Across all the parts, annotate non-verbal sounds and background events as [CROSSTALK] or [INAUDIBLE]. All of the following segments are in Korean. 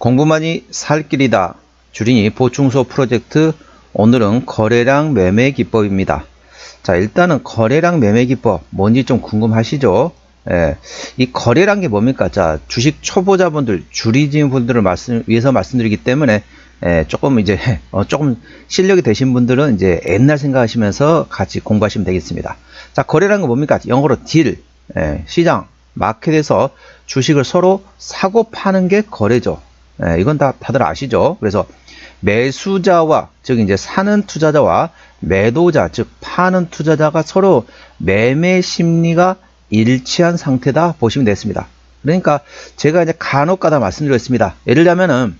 공부만이 살 길이다. 줄이니 보충소 프로젝트 오늘은 거래량 매매 기법입니다. 자 일단은 거래량 매매 기법 뭔지 좀 궁금하시죠? 예, 이 거래란 게 뭡니까? 자 주식 초보자분들 줄이진 분들을 말씀 위해서 말씀드리기 때문에 예, 조금 이제 [LAUGHS] 어, 조금 실력이 되신 분들은 이제 옛날 생각하시면서 같이 공부하시면 되겠습니다. 자 거래란 건 뭡니까? 영어로 딜 예, 시장 마켓에서 주식을 서로 사고 파는 게 거래죠. 예, 이건 다 다들 아시죠? 그래서 매수자와 즉 이제 사는 투자자와 매도자 즉 파는 투자자가 서로 매매 심리가 일치한 상태다 보시면 되겠습니다. 그러니까 제가 이제 간혹가다 말씀드렸습니다. 예를 들자면은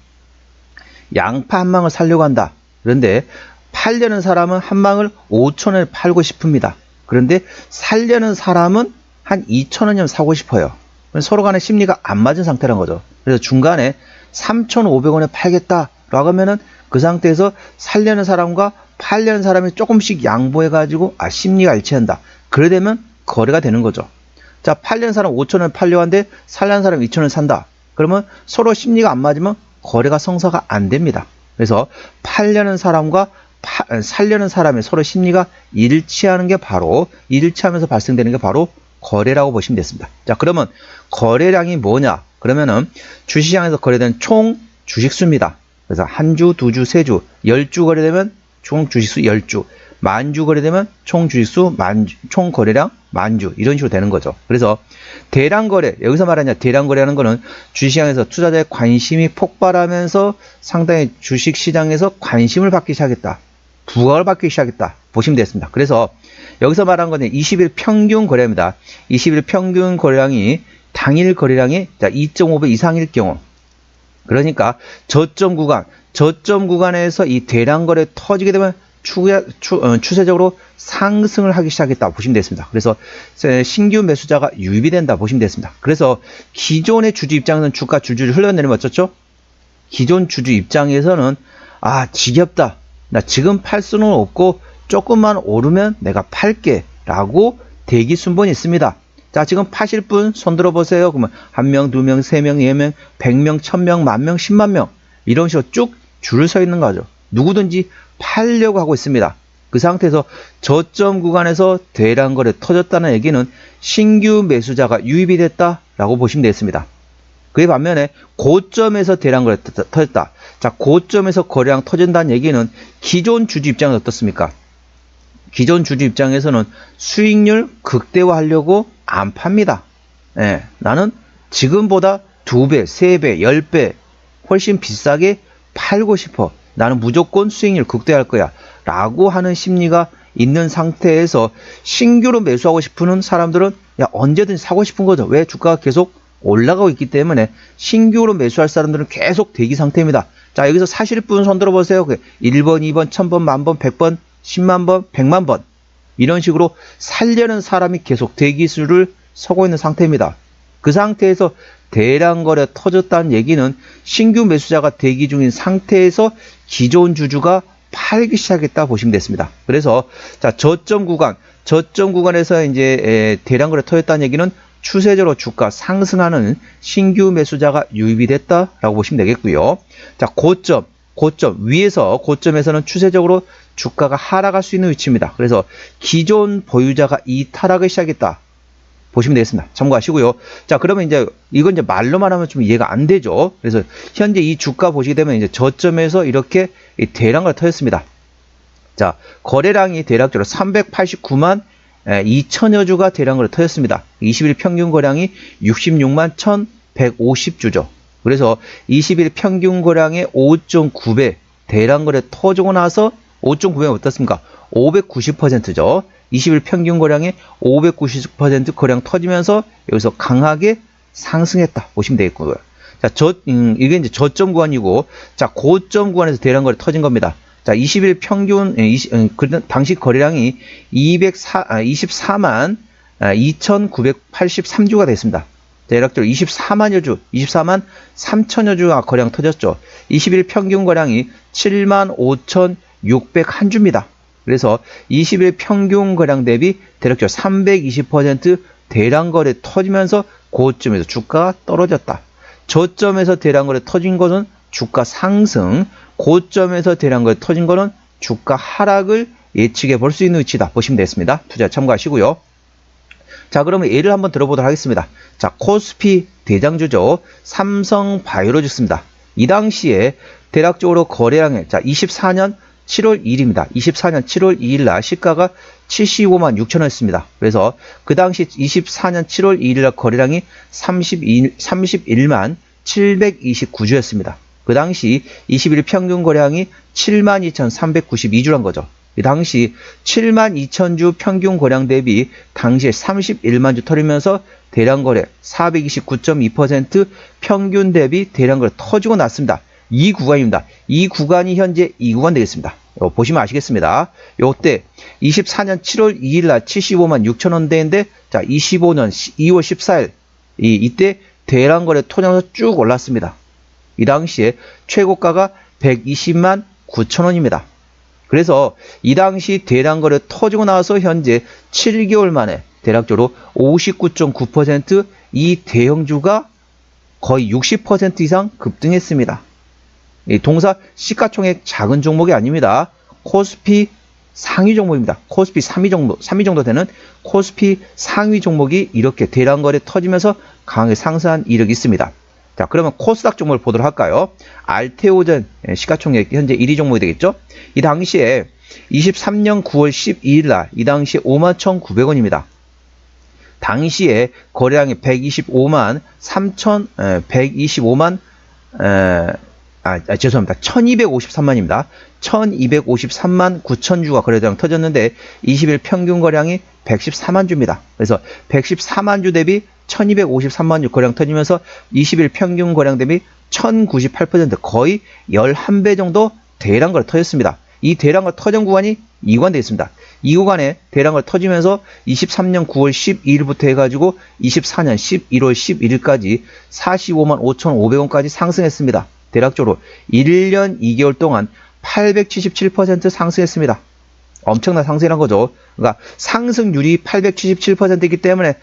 양파 한 망을 살려고 한다. 그런데 팔려는 사람은 한 망을 5천원에 팔고 싶습니다. 그런데 살려는 사람은 한 2천원이면 사고 싶어요. 서로 간의 심리가 안 맞은 상태란 거죠. 그래서 중간에 3,500원에 팔겠다라고 하면은 그 상태에서 살려는 사람과 팔려는 사람이 조금씩 양보해가지고 아 심리가 일치한다. 그래 되면 거래가 되는 거죠. 자 팔려는 사람 5천원 팔려 하는데 살려는 사람 2천원 산다. 그러면 서로 심리가 안 맞으면 거래가 성사가 안 됩니다. 그래서 팔려는 사람과 파, 살려는 사람의 서로 심리가 일치하는 게 바로 일치하면서 발생되는 게 바로 거래라고 보시면 됐습니다. 자 그러면 거래량이 뭐냐? 그러면은 주시장에서 거래된 총 주식수입니다. 그래서 한 주, 두 주, 세 주, 열 주 거래되면 총 주식수 열 주, 만 주 거래되면 총 주식수 만 주, 총 거래량 만 주 이런 식으로 되는 거죠. 그래서 대량 거래 여기서 말하냐 대량 거래하는 거는 주시장에서 투자자의 관심이 폭발하면서 상당히 주식 시장에서 관심을 받기 시작했다. 부각을 받기 시작했다. 보시면 되겠습니다. 그래서 여기서 말한 거는 20일 평균 거래입니다. 20일 평균 거래량이 당일 거래량이 2.5배 이상일 경우 그러니까 저점 구간 저점 구간에서 이 대량 거래 터지게 되면 추, 추, 어, 추세적으로 상승을 하기 시작했다 보시면 되겠습니다. 그래서 신규 매수자가 유입이 된다 보시면 되겠습니다. 그래서 기존의 주주 입장에서는 주가 줄줄 흘러내리면 어쩌죠? 기존 주주 입장에서는 아 지겹다. 나 지금 팔 수는 없고 조금만 오르면 내가 팔게 라고 대기 순번이 있습니다. 자, 지금 파실 분 손 들어 보세요. 그러면 한 명, 두 명, 세 명, 네 명, 백 명, 천 명, 만 명, 십만 명 이런 식으로 쭉 줄을 서 있는 거죠. 누구든지 팔려고 하고 있습니다. 그 상태에서 저점 구간에서 대량 거래 터졌다는 얘기는 신규 매수자가 유입이 됐다라고 보시면 되겠습니다. 그에 반면에 고점에서 대량 거래 터졌다. 자, 고점에서 거래량 터진다는 얘기는 기존 주주 입장은 어떻습니까? 기존 주주 입장에서는 수익률 극대화하려고 안 팝니다. 예, 나는 지금보다 두배세배열배 훨씬 비싸게 팔고 싶어. 나는 무조건 수익률 극대화할 거야. 라고 하는 심리가 있는 상태에서 신규로 매수하고 싶은 사람들은 야, 언제든지 사고 싶은 거죠. 왜 주가가 계속 올라가고 있기 때문에 신규로 매수할 사람들은 계속 대기 상태입니다. 자, 여기서 사실 분 손 들어 보세요. 1번, 2번, 1000번, 만번, 100번, 10만 번, 100만 번 이런 식으로 살려는 사람이 계속 대기 수를 서고 있는 상태입니다. 그 상태에서 대량 거래 터졌다는 얘기는 신규 매수자가 대기 중인 상태에서 기존 주주가 팔기 시작했다 보시면 됐습니다. 그래서 자 저점 구간, 저점 구간에서 이제 대량 거래 터졌다는 얘기는 추세적으로 주가 상승하는 신규 매수자가 유입이 됐다라고 보시면 되겠고요. 자 고점, 고점 위에서 고점에서는 추세적으로 주가가 하락할 수 있는 위치입니다. 그래서 기존 보유자가 이탈하기 시작했다. 보시면 되겠습니다. 참고하시고요. 자, 그러면 이제 이건 이제 말로만 하면 좀 이해가 안 되죠. 그래서 현재 이 주가 보시게 되면 이제 저점에서 이렇게 대량을 터졌습니다. 자, 거래량이 대략적으로 389만 2천여 주가 대량으로 터졌습니다. 20일 평균 거량이 66만 1,150주죠. 그래서 20일 평균 거량의 5.9배 대량 거래 터지고 나서 5.9배가 어떻습니까? 590%죠. 20일 평균 거량의 590% 거량 터지면서 여기서 강하게 상승했다 보시면 되겠고요. 자, 저 음, 이게 이제 저점 구간이고 자, 고점 구간에서 대량 거래 터진 겁니다. 자, 20일 평균 20, 음, 그 당시 거래량이 204 아, 24만 아, 2,983주가 됐습니다. 대략적으로 24만여 주, 24만 3천여 주가 거량 터졌죠. 20일 평균 거량이 7만 5,601주입니다. 그래서 20일 평균 거량 대비 대략적으로 320% 대량 거래 터지면서 고점에서 주가가 떨어졌다. 저점에서 대량 거래 터진 것은 주가 상승, 고점에서 대량 거래 터진 거는 주가 하락을 예측해 볼 수 있는 위치다 보시면 되겠습니다. 투자 참고하시고요. 자, 그러면 예를 한번 들어보도록 하겠습니다. 자, 코스피 대장주죠. 삼성 바이오로직스입니다. 이 당시에 대략적으로 거래량에 자, 24년 7월 2일입니다. 24년 7월 2일 날 시가가 75만 6천 원이었습니다. 그래서 그 당시 24년 7월 2일 날 거래량이 32, 31만 729주였습니다. 그 당시 21일 평균 거래량이 72,392주란 거죠. 이 당시 7만 2천 주 평균 거래량 대비 당시에 31만 주 털리면서 대량 거래 429.2% 평균 대비 대량 거래 터지고 났습니다. 이 구간입니다. 이 구간이 현재 이 구간 되겠습니다. 요 보시면 아시겠습니다. 요때 24년 7월 2일 날 75만 6천 원대인데 자 25년 2월 14일 이 이때 대량 거래 토장에서 쭉 올랐습니다. 이 당시에 최고가가 120만 9천 원입니다. 그래서 이 당시 대량 거래 터지고 나서 현재 7개월 만에 대략적으로 59.9%이 대형주가 거의 60% 이상 급등했습니다. 이 동사 시가총액 작은 종목이 아닙니다. 코스피 상위 종목입니다. 코스피 3위 정도, 3위 정도 되는 코스피 상위 종목이 이렇게 대량 거래 터지면서 강하게 상승한 이력이 있습니다. 자, 그러면 코스닥 종목을 보도록 할까요? 알테오전 예, 시가총액 현재 1위 종목이 되겠죠? 이 당시에 23년 9월 12일 날 이 당시에 51,900원입니다. 당시에 거래량이 125만 3천 125만 에, 아, 아, 죄송합니다. 1253만입니다. 1253만 9천 주가 거래량 터졌는데 20일 평균 거량이 114만 주입니다. 그래서 114만 주 대비 1253만 주 거량 터지면서 20일 평균 거량 대비 1098% 거의 11배 정도 대량 거래 터졌습니다. 이 대량 거래 터진 구간이 이 구간 되어 있습니다. 이 구간에 대량 거래 터지면서 23년 9월 12일부터 해가지고 24년 11월 11일까지 45만 5,500원까지 상승했습니다. 대략적으로 1년 2개월 동안 877% 상승했습니다. 엄청난 상승이란 거죠. 그러니까 상승률이 877%이기 때문에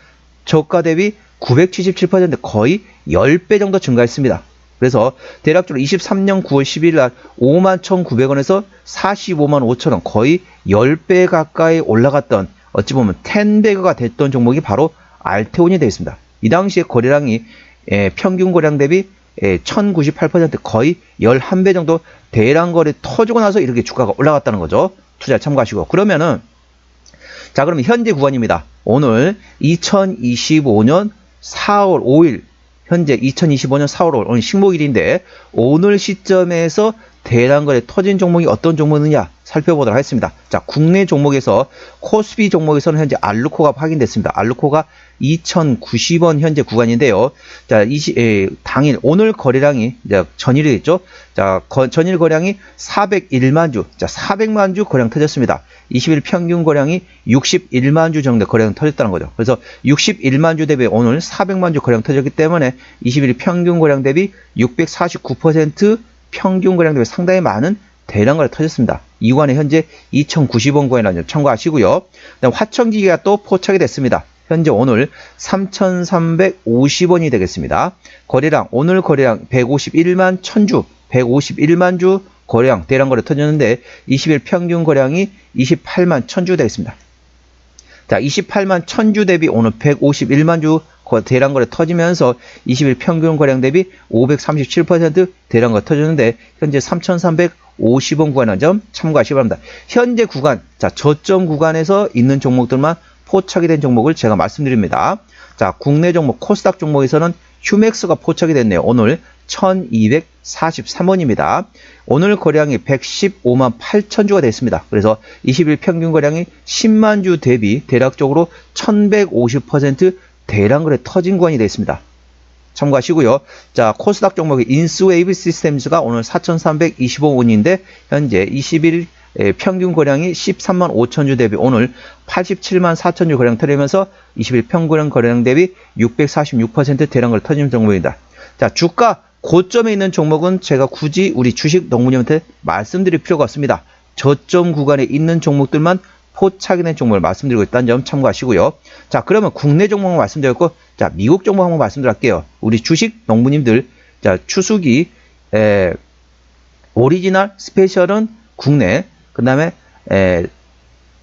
저가 대비 977% 거의 10배 정도 증가했습니다. 그래서 대략적으로 23년 9월 10일 날 5만 1,900원에서 45만 5천 원 거의 10배 가까이 올라갔던 어찌 보면 10배가 됐던 종목이 바로 알테온이 되어 있습니다. 이 당시에 거래량이 예, 평균 거래량 대비 1098% 거의 11배 정도 대량 거래 터지고 나서 이렇게 주가가 올라갔다는 거죠. 투자 참고하시고. 그러면은 자, 그러면 현재 구간입니다. 오늘 2025년 4월 5일 현재 2025년 4월 5일 오늘 식목일인데 오늘 시점에서 대량 거래 터진 종목이 어떤 종목이냐 살펴보도록 하겠습니다. 자, 국내 종목에서 코스피 종목에서는 현재 알루코가 확인됐습니다. 알루코가 2,090원 현재 구간인데요. 자, 이 시, 에, 당일 오늘 거래량이 전일이겠죠. 자, 거, 전일 거량이 401만 주. 자, 400만 주 거량 터졌습니다. 20일 평균 거량이 61만 주 정도 거량 터졌다는 거죠. 그래서 61만 주 대비 오늘 400만 주 거량 터졌기 때문에 20일 평균 거량 대비 649% 평균 거량 대비 상당히 많은 대량 거래 터졌습니다. 이 구간에 현재 2,090원 구간이라는 점 참고하시고요. 그다음 화천기계가 또 포착이 됐습니다. 현재 오늘 3,350원이 되겠습니다. 거래량 오늘 거래량 151만 1000주, 151만 주 거래량 대량 거래 터졌는데 20일 평균 거래량이 28만 1000주 되겠습니다. 자, 28만 1000주 대비 오늘 151만 주 대량 거래 터지면서 20일 평균 거래량 대비 537% 대량 거래 터졌는데 현재 3,350원 구간한 점 참고하시기 바랍니다. 현재 구간, 자, 저점 구간에서 있는 종목들만 포착이 된 종목을 제가 말씀드립니다. 자, 국내 종목 코스닥 종목에서는 휴맥스가 포착이 됐네요. 오늘 1243원입니다. 오늘 거량이 115만 8천 주가 됐습니다. 그래서 20일 평균 거량이 10만 주 대비 대략적으로 1150% 대량 거래 터진 구간이 됐습니다. 참고하시고요. 자, 코스닥 종목의 인스웨이브 시스템즈가 오늘 4,325원인데 현재 21일 평균 거량이 13만 5천 주 대비 오늘 87만 4천 주 거량 터지면서 20일 평균 거량 대비 646% 대량 거래 터지는 종목입니다. 자, 주가 고점에 있는 종목은 제가 굳이 우리 주식 농부님한테 말씀드릴 필요가 없습니다. 저점 구간에 있는 종목들만 포착이 된 종목을 말씀드리고 있다는 점 참고하시고요. 자, 그러면 국내 종목을 말씀드렸고, 자, 미국 종목 한번 말씀드릴게요. 우리 주식 농부님들 자, 추수기 에, 오리지널 스페셜은 국내, 그 다음에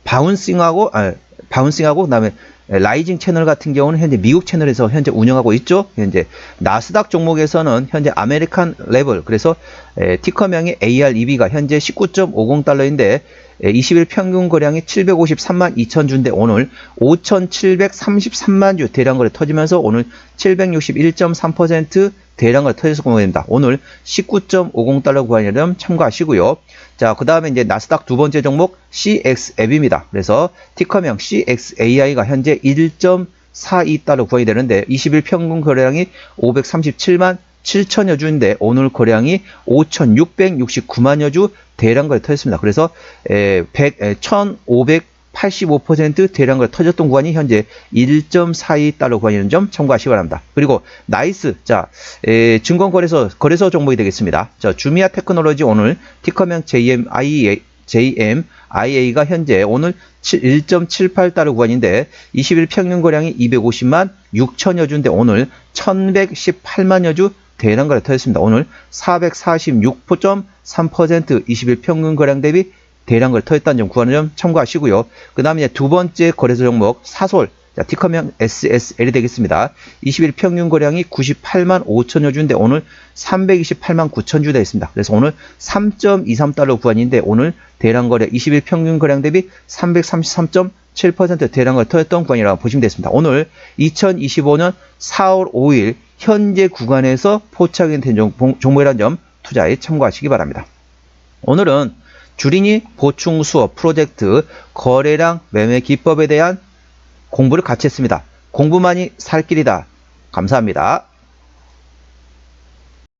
바운싱하고 아, 바운싱하고 그 다음에 라이징 채널 같은 경우는 현재 미국 채널에서 현재 운영하고 있죠. 현재 나스닥 종목에서는 현재 아메리칸 레벨 그래서 에, 티커명이 AREB가 현재 19.50달러인데 20일 평균 거량이 753만 2천 주인데 오늘 5,733만 주 대량 거래 터지면서 오늘 761.3% 대량 거래 터져서 공개됩니다. 오늘 19.50달러 구간이라는 점 참고하시고요. 자, 그 다음에 이제 나스닥 두 번째 종목 CX앱입니다. 그래서 티커명 CXAI가 현재 1.42달러 구간이 되는데 20일 평균 거래량이 537만 7천여 주인데 오늘 거량이 5,669만여 주 대량 거래 터졌습니다. 그래서 에, 100, 에, 1,585% 대량 거래 터졌던 구간이 현재 1.42달러 구간이라는 점 참고하시기 바랍니다. 그리고 나이스 자 에, 증권거래소 거래소 종목이 되겠습니다. 자 주미아 테크놀로지 오늘 티커명 JMIA JM IA가 현재 오늘 1.78달러 구간인데 20일 평균 거량이 250만 6천여 주인데 오늘 1118만여 주 대량 거래 터졌습니다. 오늘 446.3% 20일 평균 거량 대비 대량 거래 터졌다는 점 구하는 점 참고하시고요. 그 다음에 두 번째 거래소 종목 사솔 자, 티커명 SSL이 되겠습니다. 20일 평균 거량이 98만 5천여 주인데 오늘 328만 9천 주 되어 있습니다. 그래서 오늘 3.23달러 구간인데 오늘 대량 거래 20일 평균 거량 대비 333.7% 대량 거래 터졌던 구간이라고 보시면 되겠습니다. 오늘 2025년 4월 5일 현재 구간에서 포착이 된 종- 종목이라는 점 투자에 참고하시기 바랍니다. 오늘은 주린이 보충 수업 프로젝트 거래량 매매 기법에 대한 공부를 같이 했습니다. 공부만이 살 길이다. 감사합니다.